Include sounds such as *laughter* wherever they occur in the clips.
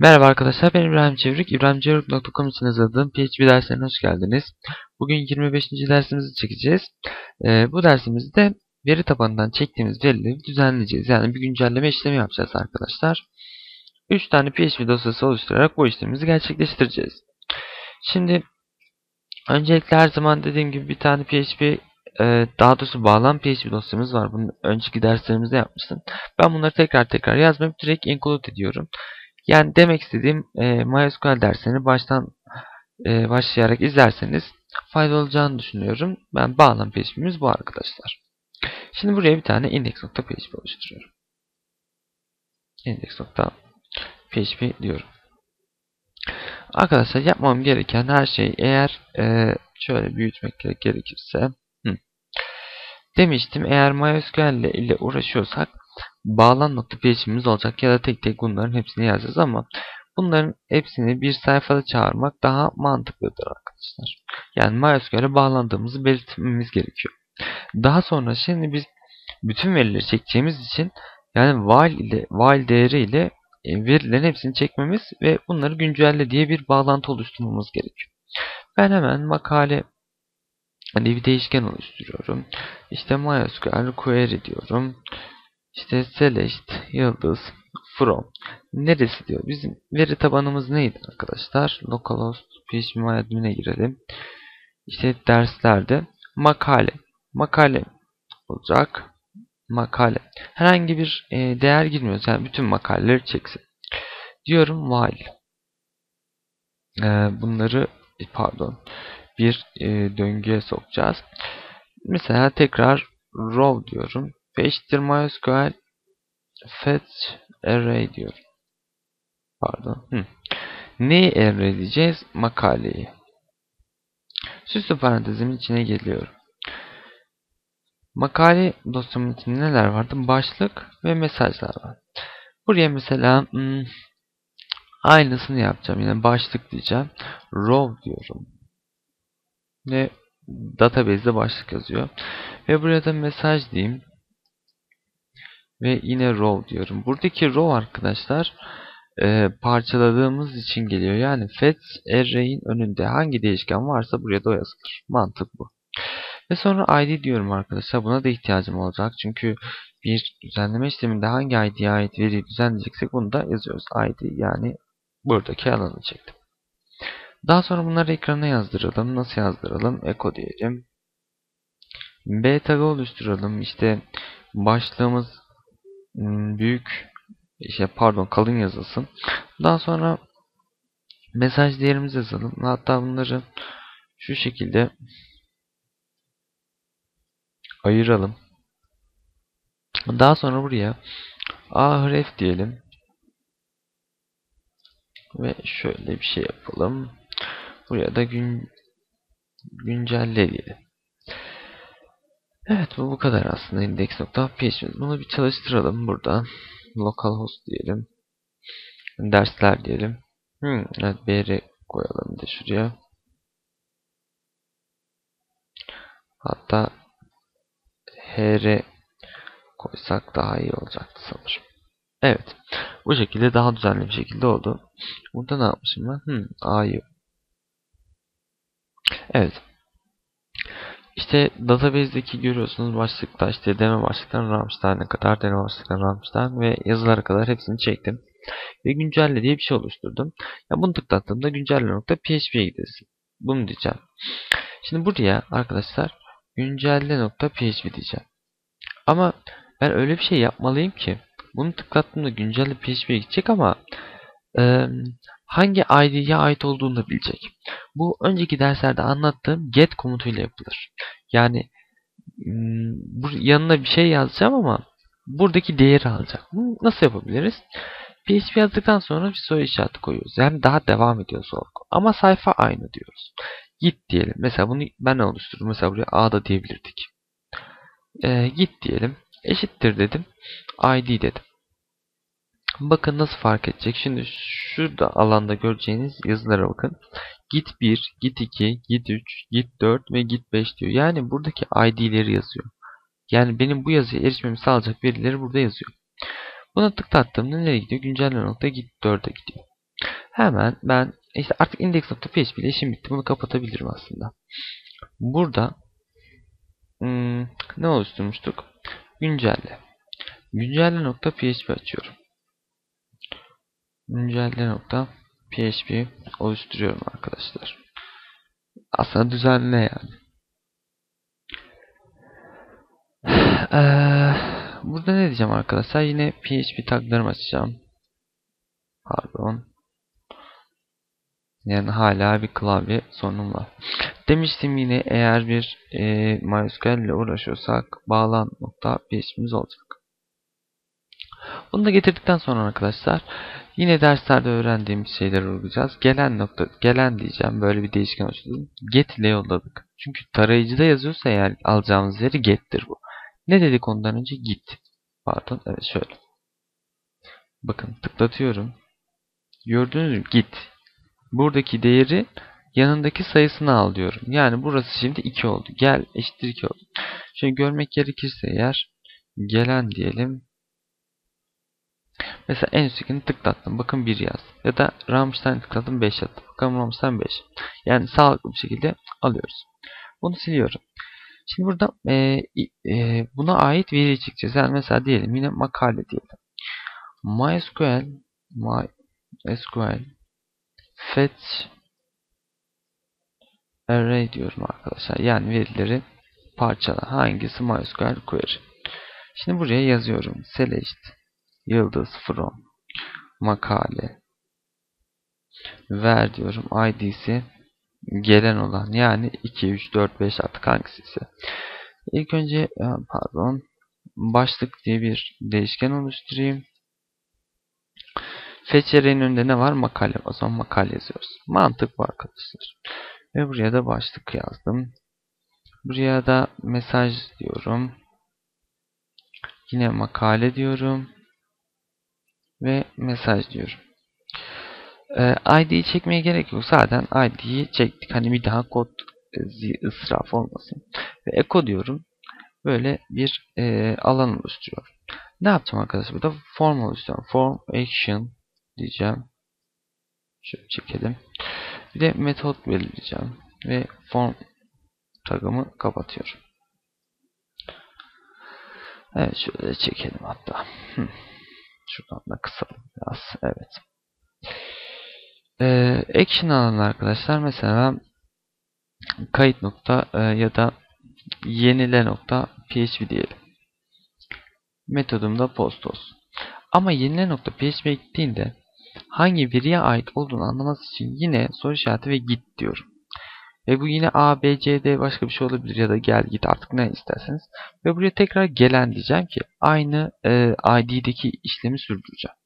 Merhaba arkadaşlar ben İbrahim Çevrik. İbrahimçevrik.com için hazırladığım PHP derslerine hoş geldiniz. Bugün 25. dersimizi çekeceğiz. Ee, bu dersimizde veri tabanından çektiğimiz verileri düzenleyeceğiz. Yani bir güncelleme işlemi yapacağız arkadaşlar. 3 tane PHP dosyası oluşturarak bu işlemimizi gerçekleştireceğiz. Şimdi öncelikle her zaman dediğim gibi bir tane PHP e, daha doğrusu bağlam PHP dosyamız var. Bunu önceki derslerimizde yapmıştım. Ben bunları tekrar tekrar yazmayıp direkt include ediyorum. Yani demek istediğim e, MySQL dersini baştan e, başlayarak izlerseniz faydalı olacağını düşünüyorum. Ben bağlam PHP'miz bu arkadaşlar. Şimdi buraya bir tane index.php oluşturuyorum. index.php diyorum. Arkadaşlar yapmam gereken her şey eğer e, şöyle büyütmek gerekirse hı. demiştim eğer MySQL ile uğraşıyorsak bağlan.php'miz olacak ya da tek tek bunların hepsini yazacağız ama bunların hepsini bir sayfada çağırmak daha mantıklıdır arkadaşlar. Yani MySQL'e bağlandığımızı belirtmemiz gerekiyor. Daha sonra şimdi biz bütün verileri çekeceğimiz için yani while ile while değeri ile e, verilerin hepsini çekmemiz ve bunları güncelle diye bir bağlantı oluşturmamız gerekiyor. Ben hemen makale hani bir değişken oluşturuyorum. İşte MySQL query diyorum. İşte select yıldız from neresi diyor. Bizim veri tabanımız neydi arkadaşlar? Localhost phpMyAdmin'e girelim. İşte derslerde makale makale olacak. Makale. Herhangi bir e, değer girmiyoruz. Yani bütün makaleleri çeksin. Diyorum while. E, bunları pardon bir e, döngüye sokacağız. Mesela tekrar row diyorum ve eşittir MySQL fetch array diyor. Pardon. Hı. Neyi array diyeceğiz? Makaleyi. Süslü parantezimin içine geliyorum. Makale dosyamın içinde neler vardı? Başlık ve mesajlar var. Buraya mesela hmm, aynısını yapacağım. Yine başlık diyeceğim. Row diyorum. Ve database'de başlık yazıyor. Ve buraya da mesaj diyeyim. Ve yine row diyorum. Buradaki row arkadaşlar e, parçaladığımız için geliyor. Yani fetch array'in önünde hangi değişken varsa buraya da o yazılır. Mantık bu. Ve sonra id diyorum arkadaşlar. Buna da ihtiyacım olacak. Çünkü bir düzenleme işleminde hangi id'ye ait veriyi düzenleyeceksek bunu da yazıyoruz. id yani buradaki alanı çektim. Daha sonra bunları ekrana yazdıralım. Nasıl yazdıralım? Echo diyelim. B tagı oluşturalım. İşte başlığımız büyük şey pardon kalın yazılsın. Daha sonra mesaj değerimizi yazalım. Hatta bunları şu şekilde ayıralım. Daha sonra buraya ahref diyelim. Ve şöyle bir şey yapalım. Buraya da gün güncelle diyelim. Evet bu bu kadar aslında index.php. Bunu bir çalıştıralım burada. Localhost diyelim. Dersler diyelim. Hmm, evet br koyalım bir de şuraya. Hatta hr koysak daha iyi olacaktı sanırım. Evet. Bu şekilde daha düzenli bir şekilde oldu. Burada ne yapmışım ben? Hmm, a'yı. Evet. İşte database'deki görüyorsunuz başlıkta işte deme başlıktan Rammstein'e kadar deme başlıktan Rammstein ve yazılara kadar hepsini çektim. Ve güncelle diye bir şey oluşturdum. Ya bunu tıklattığımda güncelle.php'ye gidesin. Bunu diyeceğim. Şimdi buraya arkadaşlar güncelle.php diyeceğim. Ama ben öyle bir şey yapmalıyım ki bunu tıklattığımda güncelle PHP'ye gidecek ama e, hangi ID'ye ait olduğunu da bilecek. Bu önceki derslerde anlattığım get komutuyla yapılır. Yani yanına bir şey yazacağım ama buradaki değeri alacak. Nasıl yapabiliriz? PHP yazdıktan sonra bir soru işareti koyuyoruz. Yani daha devam ediyor soru. Ama sayfa aynı diyoruz. Git diyelim. Mesela bunu ben oluşturdum. Mesela buraya A da diyebilirdik. Ee, git diyelim. Eşittir dedim. ID dedim. Bakın nasıl fark edecek. Şimdi şurada alanda göreceğiniz yazılara bakın. Git 1, Git 2, Git 3, Git 4 ve Git 5 diyor. Yani buradaki ID'leri yazıyor. Yani benim bu yazıya erişmemi sağlayacak verileri burada yazıyor. Buna tıklattığımda nereye gidiyor? Güncelleme nokta Git 4'e gidiyor. Hemen ben işte artık index.php ile işim bitti. Bunu kapatabilirim aslında. Burada hmm, ne oluşturmuştuk? Güncelle. Güncelle nokta php açıyorum. Güncelle nokta php oluşturuyorum arkadaşlar. Aslında düzenle yani. *sighs* Ee, burada ne diyeceğim arkadaşlar? Yine PHP taglarımı açacağım. Pardon. Yani hala bir klavye sorunum var. Demiştim yine eğer bir e, MySQL ile uğraşıyorsak bağlan nokta PHP'miz olacak. Bunu da getirdikten sonra arkadaşlar yine derslerde öğrendiğimiz şeyleri uygulayacağız. Gelen nokta gelen diyeceğim. Böyle bir değişken oluşturdum. Get ile yolladık. Çünkü tarayıcıda yazıyorsa eğer alacağımız yeri get'tir bu. Ne dedik ondan önce? Git. Pardon. Evet şöyle. Bakın tıklatıyorum. Gördüğünüz gibi git. Buradaki değeri yanındaki sayısını al diyorum. Yani burası şimdi 2 oldu. Gel eşittir 2 oldu. Şimdi görmek gerekirse eğer gelen diyelim. Mesela en üsttekini tıklattım. Bakın 1 yaz. Ya da Rammstein tıkladım 5 attım. Bakın Rammstein 5. Yani sağlıklı bir şekilde alıyoruz. Bunu siliyorum. Şimdi burada e, e, buna ait veri çekeceğiz. Yani mesela diyelim yine makale diyelim. MySQL MySQL fetch array diyorum arkadaşlar. Yani verileri parçala. Hangisi MySQL query. Şimdi buraya yazıyorum. Select yıldız from makale ver diyorum. ID'si gelen olan yani 2, 3, 4, 5 artık hangisi ise. İlk önce e, pardon başlık diye bir değişken oluşturayım. Fetcher'in önünde ne var? Makale. O zaman makale yazıyoruz. Mantık bu arkadaşlar. Ve buraya da başlık yazdım. Buraya da mesaj diyorum. Yine makale diyorum. Ve mesaj diyorum. Ee, ID'yi çekmeye gerek yok. Zaten ID'yi çektik. Hani bir daha kod e, ısraf olmasın. Ve echo diyorum. Böyle bir e, alan oluşturuyor. Ne yapacağım arkadaşlar? Burada form oluşturuyorum. Form action diyeceğim. Şöyle çekelim. Bir de metot belirleyeceğim. Ve form tagımı kapatıyorum. Evet şöyle çekelim hatta. Şuradan da kısalım biraz. Evet. Ee, action alanı arkadaşlar mesela kayıt nokta e, ya da yenile nokta php diyelim. Metodum da post olsun. Ama yenile nokta php'ye gittiğinde hangi veriye ait olduğunu anlaması için yine soru işareti ve git diyorum. Ve bu yine A, B, C, D başka bir şey olabilir ya da gel git artık ne isterseniz. Ve buraya tekrar gelen diyeceğim ki aynı e, ID'deki işlemi sürdüreceğim.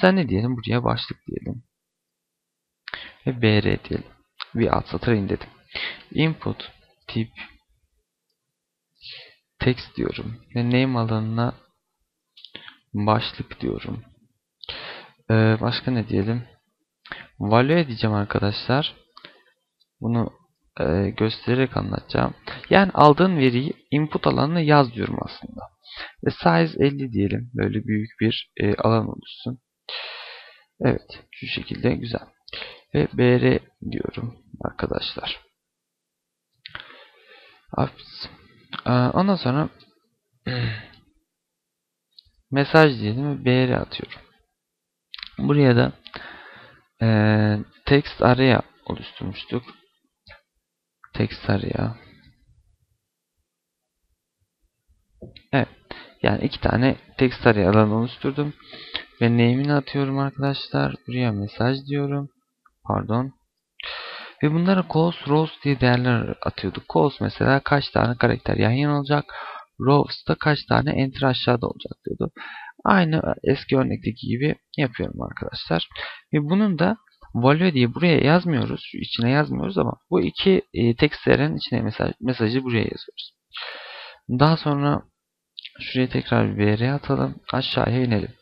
Sen ne diyelim? Buraya başlık diyelim. Ve BR diyelim. Bir alt satıra indirdim. Input tip text diyorum. Ve name alanına başlık diyorum. Ee, başka ne diyelim? Value diyeceğim arkadaşlar. Bunu e, göstererek anlatacağım. Yani aldığın veriyi input alanına yaz diyorum aslında. Ve size 50 diyelim. Böyle büyük bir e, alan oluşsun. Evet. Şu şekilde güzel. Ve br diyorum arkadaşlar. Ondan sonra *clears throat* mesaj diyelim ve br atıyorum. Buraya da e, text araya oluşturmuştuk. Text araya. Evet. Yani iki tane text araya alanı oluşturdum. Ve name'ini atıyorum arkadaşlar. Buraya mesaj diyorum. Pardon. Ve bunlara calls, rows diye değerler atıyorduk. Calls mesela kaç tane karakter yan yana olacak. Rows da kaç tane enter aşağıda olacak diyordu. Aynı eski örnekteki gibi yapıyorum arkadaşlar. Ve bunun da value diye buraya yazmıyoruz. Şu içine yazmıyoruz ama bu iki e, tekstlerin içine mesaj, mesajı buraya yazıyoruz. Daha sonra şuraya tekrar bir veri atalım. Aşağıya inelim.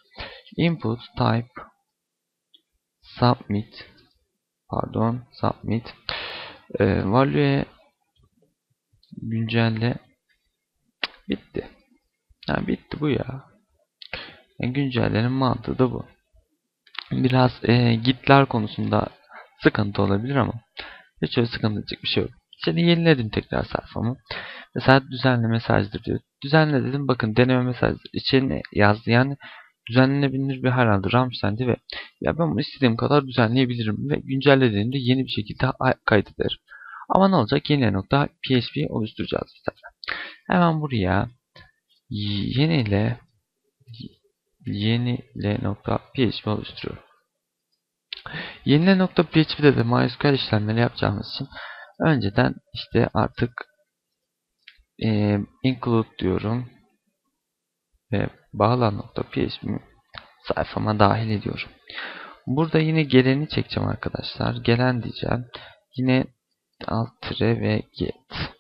Input type submit pardon submit e, value'ye güncelle bitti. Yani bitti bu ya. Yani güncellerin mantığı da bu. Biraz e, gitler konusunda sıkıntı olabilir ama hiç öyle sıkıntı bir şey yok. Şimdi yeniledim tekrar sayfamı. Mesela düzenle mesajdır diyor. Düzenle dedim bakın deneme mesaj içine yazdı. Yani düzenlenebilir bir hal aldı Rammstein'de ve ya ben bunu istediğim kadar düzenleyebilirim ve güncellediğimde yeni bir şekilde kaydederim. Ama ne olacak? Yeni nokta PHP oluşturacağız bir. Hemen buraya yenile yenile nokta PHP oluşturuyorum. Yenile nokta PHP'de de MySQL işlemleri yapacağımız için önceden işte artık e, include diyorum ve bağlan nokta PHP sayfama dahil ediyorum. Burada yine geleni çekeceğim arkadaşlar. Gelen diyeceğim. Yine alt tire ve get.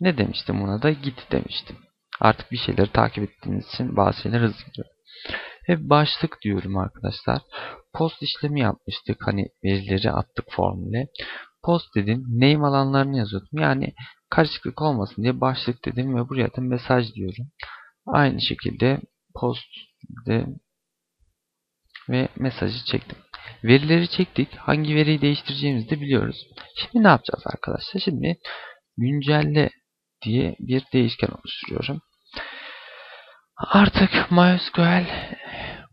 Ne demiştim buna da? Git demiştim. Artık bir şeyleri takip ettiğiniz için bazı şeyler hızlı gidiyor. Ve başlık diyorum arkadaşlar. Post işlemi yapmıştık. Hani verileri attık formüle. Post dedim. Name alanlarını yazıyordum. Yani karışıklık olmasın diye başlık dedim ve buraya da mesaj diyorum. Aynı şekilde post de ve mesajı çektim. Verileri çektik. Hangi veriyi değiştireceğimizi de biliyoruz. Şimdi ne yapacağız arkadaşlar? Şimdi güncelle diye bir değişken oluşturuyorum. Artık MySQL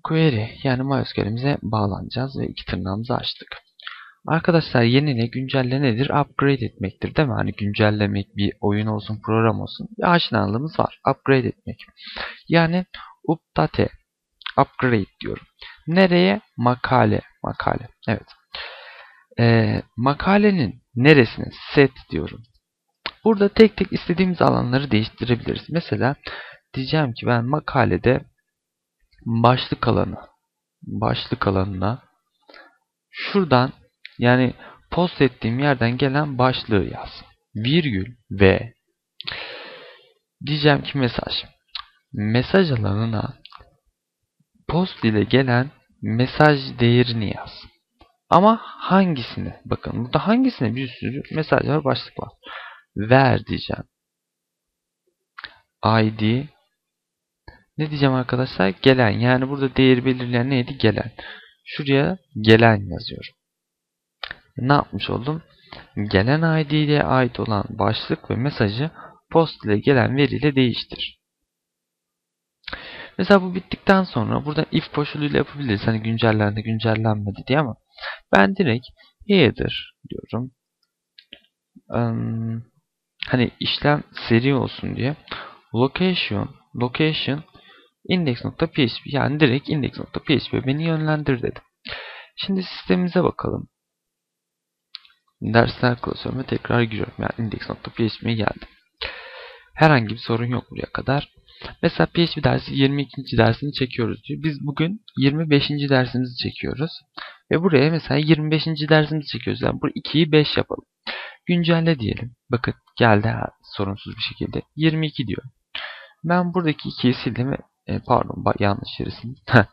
query yani MySQL'imize bağlanacağız ve iki tırnağımızı açtık. Arkadaşlar yenile güncelle nedir? Upgrade etmektir değil mi? Hani güncellemek bir oyun olsun program olsun bir aşinalığımız var. Upgrade etmek. Yani update upgrade diyorum. Nereye? Makale. Makale. Evet. Ee, makalenin neresine? Set diyorum. Burada tek tek istediğimiz alanları değiştirebiliriz. Mesela diyeceğim ki ben makalede başlık alanı başlık alanına şuradan yani post ettiğim yerden gelen başlığı yaz. Virgül ve diyeceğim ki mesaj. Mesaj alanına post ile gelen mesaj değerini yaz. Ama hangisini? Bakın burada hangisine bir sürü mesaj var, başlık var. Ver diyeceğim. ID ne diyeceğim arkadaşlar? Gelen. Yani burada değer belirleyen neydi? Gelen. Şuraya gelen yazıyorum. Ne yapmış oldum? Gelen ID ile ait olan başlık ve mesajı post ile gelen veriyle değiştir. Mesela bu bittikten sonra burada if koşuluyla yapabiliriz. Hani güncellendi güncellenmedi diye ama ben direkt header diyorum. Um, hani işlem seri olsun diye location location index.php yani direkt index.php beni yönlendir dedim. Şimdi sistemimize bakalım. Dersler klasörüme tekrar giriyorum. Yani index.php'ye geldim. Herhangi bir sorun yok buraya kadar. Mesela PHP dersi 22. dersini çekiyoruz diyor. Biz bugün 25. dersimizi çekiyoruz. Ve buraya mesela 25. dersimizi çekiyoruz. Yani bu 2'yi 5 yapalım. Güncelle diyelim. Bakın geldi ha, sorunsuz bir şekilde. 22 diyor. Ben buradaki 2'yi sildim ve e, pardon yanlış yerisin. *laughs*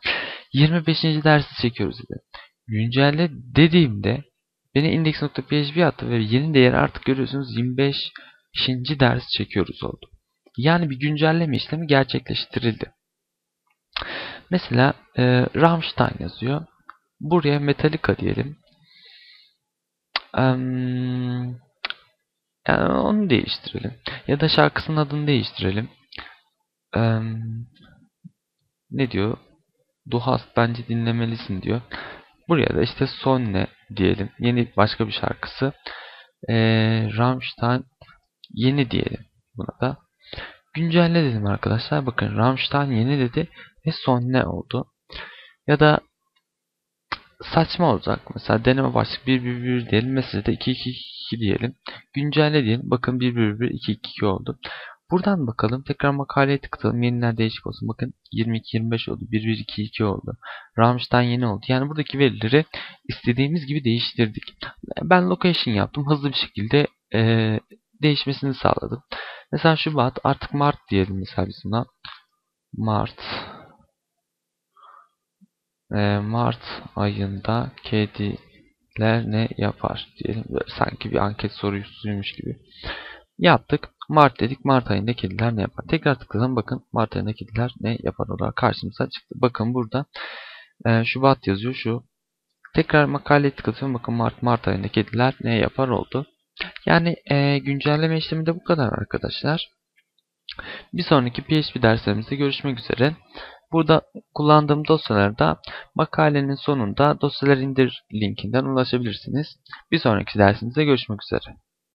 25. dersi çekiyoruz dedi. Güncelle dediğimde beni index.php attı ve yeni değeri artık görüyorsunuz 25. ders çekiyoruz oldu. Yani bir güncelleme işlemi gerçekleştirildi. Mesela e, Rammstein yazıyor. Buraya Metallica diyelim. Um, yani onu değiştirelim. Ya da şarkısının adını değiştirelim. Um, ne diyor? Duhast bence dinlemelisin diyor. Buraya da işte Sonne diyelim. Yeni başka bir şarkısı. Ee, Rammstein yeni diyelim buna da. Güncelle dedim arkadaşlar. Bakın Rammstein yeni dedi ve Sonne oldu. Ya da saçma olacak. Mesela deneme başlık 1 1 1 diyelim. Mesela de 2 2 2 diyelim. Güncelle diyelim. Bakın 1 1 1 2 2 2 oldu. Buradan bakalım. Tekrar makaleye tıklatalım. Yeniler değişik olsun. Bakın 22-25 oldu. 1-1-2-2 oldu. Rammstein yeni oldu. Yani buradaki verileri istediğimiz gibi değiştirdik. Ben location yaptım. Hızlı bir şekilde e, değişmesini sağladım. Mesela Şubat artık Mart diyelim mesela biz buna. Mart. E, Mart ayında kediler ne yapar diyelim. Böyle sanki bir anket sorusuymuş gibi. Yaptık. Mart dedik. Mart ayında kediler ne yapar? Tekrar tıkladım. Bakın Mart ayında kediler ne yapar olarak karşımıza çıktı. Bakın burada Ee, Şubat yazıyor şu. Tekrar makaleye tıklatıyorum. Bakın Mart Mart ayında kediler ne yapar oldu. Yani e, güncelleme işlemi de bu kadar arkadaşlar. Bir sonraki PHP derslerimizde görüşmek üzere. Burada kullandığım dosyalarda makalenin sonunda dosyalar indir linkinden ulaşabilirsiniz. Bir sonraki dersimizde görüşmek üzere.